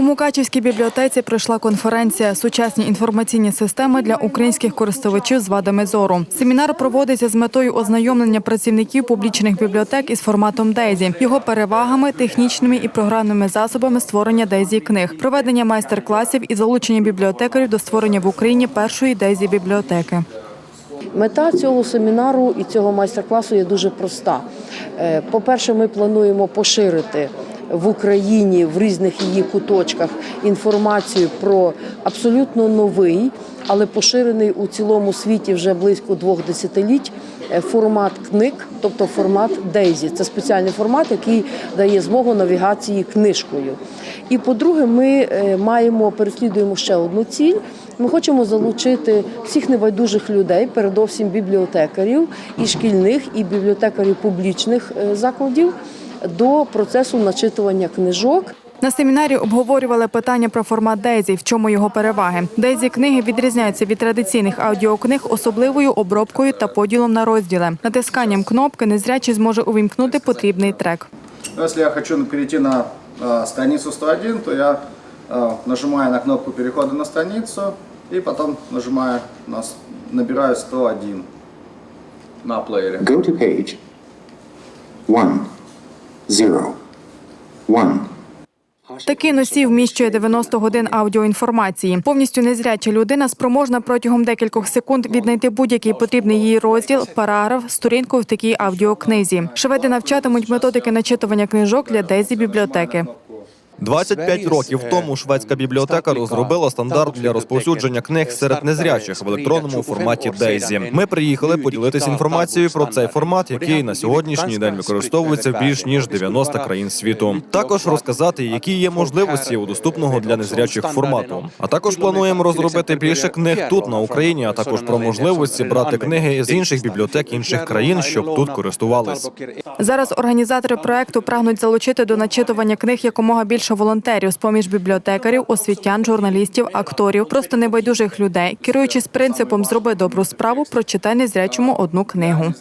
У Мукачівській бібліотеці пройшла конференція Сучасні інформаційні системи для українських користувачів з вадами зору. Семінар проводиться з метою ознайомлення працівників публічних бібліотек із форматом Дейзі, його перевагами, технічними і програмними засобами створення Дейзі книг, проведення майстер-класів і залучення бібліотекарів до створення в Україні першої Дейзі бібліотеки. Мета цього семінару і цього майстер-класу є дуже проста. Е, По-перше, ми плануємо поширити в Україні в різних її куточках інформацію про абсолютно новий, але поширений у цілому світі вже близько двох десятиліть е, формат книг, тобто формат Дейзі. Це спеціальний формат, який дає змогу навігації книжкою. І по-друге, ми е, маємо переслідуємо ще одну ціль. Ми хочемо залучити всіх небайдужих людей, передовсім бібліотекарів і шкільних, і бібліотекарів публічних е, закладів до процесу начитування книжок. На семінарі обговорювали питання про формат Дейзі, в чому його переваги. Дейзі книги відрізняються від традиційних аудіокниг особливою обробкою та поділом на розділи. Натисканням кнопки незрячий зможе увімкнути потрібний трек. Если я хочу перейти на э, страницу 101, то я э, нажимаю на кнопку перехода на страницу и потом нажимаю на, набираю 101 на плеере. Go to page. One. Zero. One. Такий носій вміщує 90 годин аудіоінформації. Повністю незряча людина спроможна протягом декількох секунд віднайти будь-який потрібний їй розділ, параграф, сторінку в такій аудіокнизі. Шведи навчатимуть методики начитування книжок для дезі бібліотеки. 25 років тому шведська бібліотека розробила стандарт для розповсюдження книг серед незрячих в електронному форматі Дейзі. Ми приїхали поділитися інформацією про цей формат, який на сьогоднішній день використовується в більш ніж 90 країн світу. Також розказати, які є можливості у доступного для незрячих формату. А також плануємо розробити більше книг тут на Україні, а також про можливості брати книги з інших бібліотек інших країн, щоб тут користувались. Зараз організатори проекту прагнуть залучити до начитування книг якомога більше волонтерів з поміж бібліотекарів, освітян, журналістів, акторів, просто небайдужих людей, керуючись принципом зроби добру справу, прочитай незрячому одну книгу.